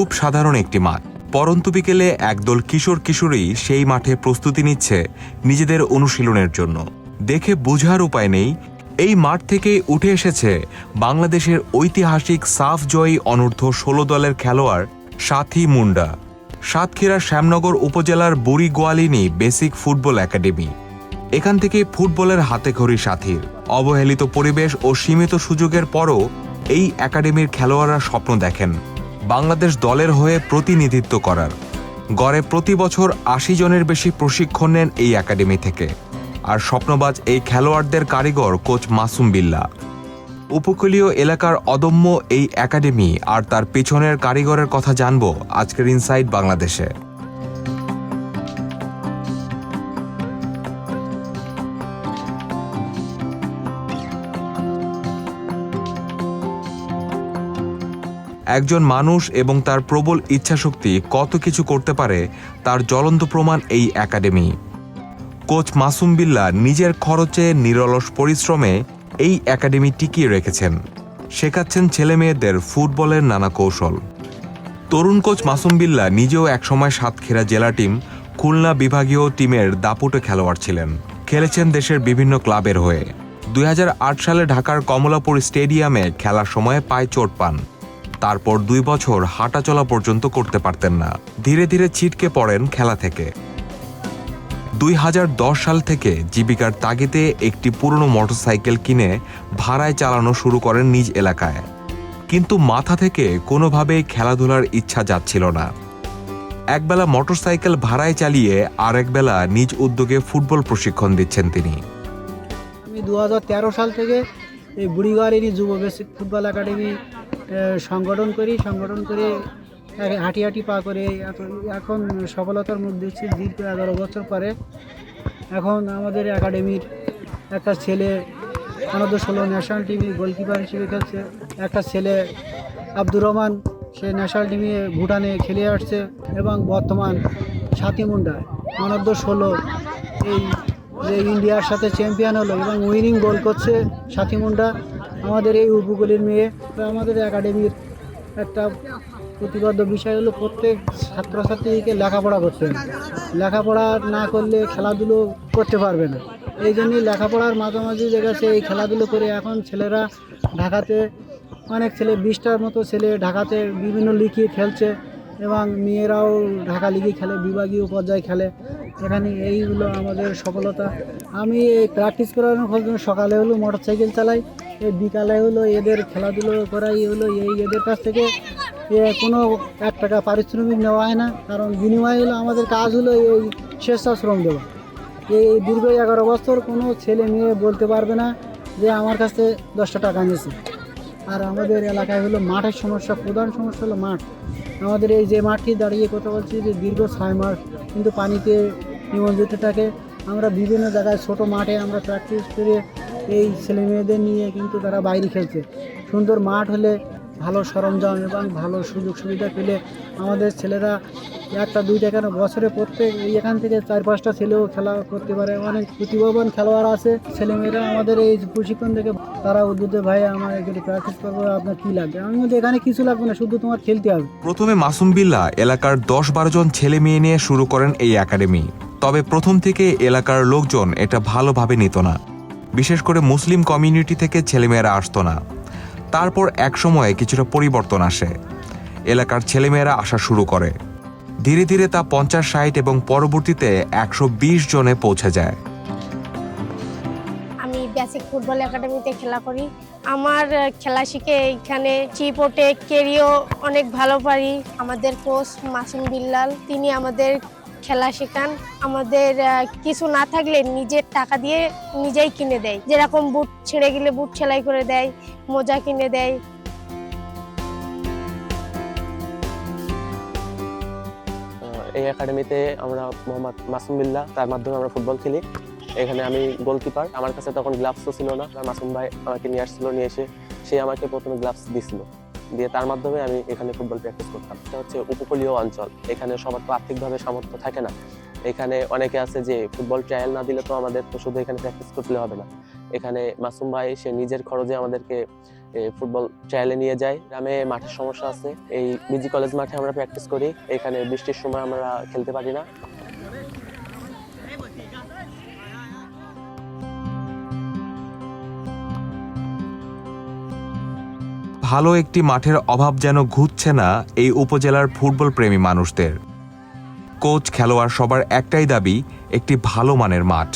খুব সাধারণ একটি মাঠ। পরন্তু বিকেলে একদল কিশোর কিশোরী সেই মাঠে প্রস্তুতি নিচ্ছে নিজেদের অনুশীলনের জন্য। দেখে বোঝার উপায় নেই, এই মাঠ থেকে উঠে এসেছে বাংলাদেশের ঐতিহাসিক সাফ জয়ী অনূর্ধ্ব ষোলো দলের খেলোয়াড় সাথী মুন্ডা। সাতক্ষীরা শ্যামনগর উপজেলার বুড়ি গোয়ালিনী বেসিক ফুটবল একাডেমি। এখান থেকে ফুটবলের হাতে খড়ি সাথীর। অবহেলিত পরিবেশ ও সীমিত সুযোগের পরও এই একাডেমির খেলোয়াড়রা স্বপ্ন দেখেন। বাংলাদেশ দলের হয়ে প্রতিনিধিত্ব করার। গড়ে প্রতি বছর আশি জনের বেশি প্রশিক্ষণ নেন এই একাডেমি থেকে। আর স্বপ্নবাজ এই খেলোয়াড়দের কারিগর কোচ মাসুম বিল্লা। উপকূলীয় এলাকার অদম্য এই একাডেমি আর তার পেছনের কারিগরের কথা জানব আজকের ইনসাইড বাংলাদেশে। একজন মানুষ এবং তার প্রবল ইচ্ছাশক্তি কত কিছু করতে পারে তার জ্বলন্ত প্রমাণ এই একাডেমি। কোচ মাসুম বিল্লা নিজের খরচে নিরলস পরিশ্রমে এই একাডেমি টিকিয়ে রেখেছেন। শেখাচ্ছেন ছেলেমেয়েদের ফুটবলের নানা কৌশল। তরুণ কোচ মাসুম বিল্লা নিজেও একসময় সাতক্ষীরা জেলা টিম, খুলনা বিভাগীয় টিমের দাপুটে খেলোয়াড় ছিলেন। খেলেছেন দেশের বিভিন্ন ক্লাবের হয়ে। দুই হাজার আট সালে ঢাকার কমলাপুর স্টেডিয়ামে খেলার সময় পায়ে চোট পান। তারপর দুই বছর হাঁটাচলা পর্যন্ত করতে পারতেন না। ধীরে ধীরে ছিটকে পড়েন খেলা থেকে। দুই হাজার দশ সাল থেকে জীবিকার তাগিদে একটি পুরনো মোটরসাইকেল কিনে ভাড়ায় চালানো শুরু করেন নিজ এলাকায়। কিন্তু মাথা থেকে কোনোভাবেই খেলাধুলার ইচ্ছা যাচ্ছিল না। একবেলা মোটরসাইকেল ভাড়ায় চালিয়ে আরেক বেলা নিজ উদ্যোগে ফুটবল প্রশিক্ষণ দিচ্ছেন তিনি। আমি দু সাল থেকে এই বুড়িগড়েরই যুব ফুটবল একাডেমি সংগঠন করি, সংগঠন করে হাঁটি হাঁটি পা করে এখন সফলতার মুখ দিচ্ছি দীর্ঘ এগারো বছর পরে। এখন আমাদের একাডেমির একটা ছেলে অনূর্ধ্ব ষোলো ন্যাশনাল টিমে গোলকিপার হিসেবে খেলছে। একটা ছেলে, আব্দুর রহমান, সে ন্যাশনাল টিমে ভুটানে খেলে আসছে এবং বর্তমান সাথী মুন্ডা। অনূর্ধ্ব ষোলো, এই যে ইন্ডিয়ার সাথে চ্যাম্পিয়ন হলো এবং উইনিং গোল করছে সাথী মুন্ডা। আমাদের এই উপকূলের মেয়ে বা আমাদের একাডেমির একটা প্রতিবদ্ধ বিষয় হলো প্রত্যেক ছাত্রছাত্রীকে লেখাপড়া করতে হবে। লেখাপড়া না করলে খেলাধুলো করতে পারবে না। এই জন্যই লেখাপড়ার মাঝামাঝি জায়গাতে এই খেলাধুলো করে এখন ছেলেরা ঢাকাতে, অনেক ছেলে বিশটার মতো ছেলে ঢাকাতে বিভিন্ন লিখিয়ে খেলছে। এবং মেয়েরাও ঢাকা লিগে খেলে, বিভাগীয় পর্যায়ে খেলে। এখানে এইগুলো আমাদের সফলতা। আমি এই প্র্যাকটিস করানোর ফলে সকালে হলো মোটর সাইকেল চালাই এই বিকালে হলো এদের খেলাধুলো করাই হলো, এই এদের কাছ থেকে কোনো এক টাকা পারিশ্রমিক নেওয়া হয় না, কারণ বিনিময় হলো আমাদের কাজ হলো এই স্বেচ্ছাশ্রম দেওয়া। এই দীর্ঘ এগারো বছর কোনো ছেলে মেয়ে বলতে পারবে না যে আমার কাছে দশটা টাকা নিয়েছে আর আমাদের এলাকায় হলো মাঠের সমস্যা, প্রধান সমস্যা হলো মাঠ। আমাদের এই যে মাঠটি দাঁড়িয়ে কথা বলছি যে দীর্ঘ ছয় মাস কিন্তু পানিতে নিমজ্জিত থাকে। আমরা বিভিন্ন জায়গায় ছোট মাঠে আমরা প্র্যাকটিস করে এই ছেলে মেয়েদের নিয়ে কিন্তু তারা বাইরে খেলছে। সুন্দর মাঠ হলে ভালো সরঞ্জাম এবং ভালো সুযোগ সুবিধা পেলে আমাদের ছেলেরা একটা, দুইটা কেন বছরে প্রত্যেক এই এখান থেকে চার, পাঁচটা ছেলেও খেলা করতে পারে। অনেক প্রতিভাবান খেলোয়াড় আছে। ছেলেমেয়েরা আমাদের এই প্রশিক্ষণ থেকে তারা উদ্যোগে ভাই আমার এখানে প্র্যাকটিস করব আপনার কী লাগবে? আমি বলছি, এখানে কিছু লাগবে না শুধু তোমার খেলতে হবে প্রথমে মাসুম বিল্লা এলাকার দশ বারো জন ছেলে মেয়ে নিয়ে শুরু করেন এই একাডেমি তবে প্রথম থেকে এলাকার লোকজন এটা ভালোভাবে নিত না। বিশেষ করে মুসলিম কমিউনিটি থেকে ছেলেমেয়েরা আসতো না। তারপর এক সময়ে কিছুটা পরিবর্তন আসে। এলাকার ছেলেমেয়েরা আসা শুরু করে। ধীরে ধীরে তা পঞ্চাশ ষাট এবং পরবর্তীতে একশো বিশ জনে পৌঁছে যায়। বেসিক ফুটবল একাডেমিতে খেলা করি। আমার খেলা শিখে এইখানে চিপোটে কেরিও অনেক ভালো পারি। আমাদের কোচ মাসুম বিল্লাল, তিনি আমাদের খেলা শেখান। আমাদের কিছু না থাকলে নিজের টাকা দিয়ে নিজেই কিনে দেয়। যেরকম বুট ছেড়ে গেলে বুট সেলাই করে দেয়, মোজা কিনে দেয়। এই একাডেমিতে আমরা মোহাম্মদ মাসুম বিল্লাহ তার মাধ্যমে আমরা ফুটবল খেলি। এখানে আমি গোলকিপার আমার কাছে তখন গ্লাভসও ছিল না। আর মাসুম ভাই আমাকে নিয়ে আসছিল, নিয়ে এসে সে আমাকে প্রথমে গ্লাভস দিছিল। দিয়ে তার মাধ্যমে আমি এখানে ফুটবল প্র্যাকটিস করতাম। এটা হচ্ছে উপকূলীয় অঞ্চল। এখানে সবার তো আর্থিকভাবে সামর্থ্য থাকে না। এখানে অনেকে আছে যে ফুটবল ট্রায়াল না দিলে তো আমাদের তো শুধু এখানে প্র্যাকটিস করতে হবে না। এখানে মাসুম ভাই, সে নিজের খরচে আমাদেরকে ফুটবল ট্রায়ালে নিয়ে যায়। গ্রামে মাঠের সমস্যা আছে। এই বিজি কলেজ মাঠে আমরা প্র্যাকটিস করি। এখানে বৃষ্টির সময় আমরা খেলতে পারি না। ভালো একটি মাঠের অভাব যেন ঘুরছে না এই উপজেলার ফুটবল প্রেমী মানুষদের। কোচ, খেলোয়াড় সবার একটাই দাবি, একটি ভালো মানের মাঠ।